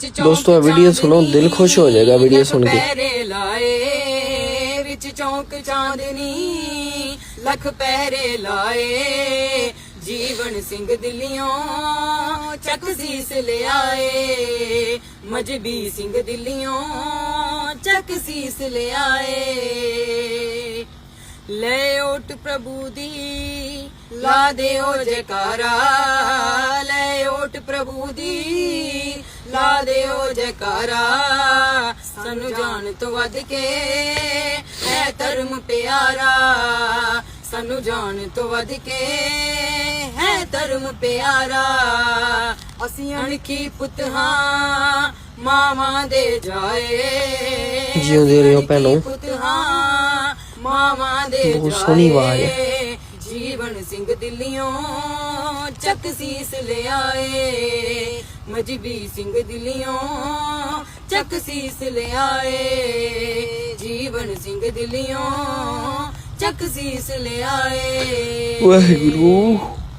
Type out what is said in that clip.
ਦੋਸਤੋ, ਇਹ ਵੀਡੀਓ ਸੁਣੋ, ਦਿਲ ਖੁਸ਼ ਹੋ ਜਾਏਗਾ ਵੀਡੀਓ ਸੁਣ ਲਾਏ, ਵਿੱਚ ਚੌਂਕ ਚਾਂਦਨੀ, ਲੱਖ ਪਹਿਰੇ ਲਾਏ। ਜੀਵਨ ਸਿੰਘ ਦਿੱਲੀਓਂ ਚੱਕ ਸੀਸ ਲਿਆਏ। ਮਜਬੀ ਸਿੰਘ ਦਿੱਲੀਓਂ ਚੱਕ ਸੀਸ ਲਿਆਏ। ਲੈ ਓਟ ਪ੍ਰਭੂ ਦੀ, ਲਾ ਦਿਓ ਜੈਕਾਰਾ। ਪ੍ਰਭੂ ਦੀ। ਲਾ ਦਿਓ ਜੈਕਾਰਾ ਸਾਨੂੰ ਜਾਣ ਤੋਂ ਵੱਧ ਕੇ। ਹੈ ਧਰਮ ਪਿਆਰਾ ਸਾਨੂੰ ਜਾਣ ਤੋਂ ਵੱਧ ਕੇ। ਹੈ ਧਰਮ ਪਿਆਰਾ ਅਸੀਂ ਅਣਖੀ ਪੁੱਤ ਹਾਂ ਮਾਵਾਂ ਦੇ ਜਾਏ। ਜਿਉਂਦੇ ਰਹੋ ਭੈਣੋ। ਪੁੱਤ ਹਾਂ ਮਾਵਾਂ ਦੇ ਬਹੁਤ ਸੋਹਣੀ ਆਵਾਜ਼ ਹੈ। ਜਾਏ। ਜੀਵਨ ਚੱਕ ਸੀਸ ਲਿਆਏ। ਮਜਬੀ ਸਿੰਘ ਦਿੱਲੀਓਂ ਚੱਕ ਸੀਸ ਲਿਆਏ। ਜੀਵਨ ਸਿੰਘ ਦਿੱਲੀਓਂ ਚੱਕ ਸੀਸ ਲਿਆਏ। ਵਾਹਿਗੁਰੂ।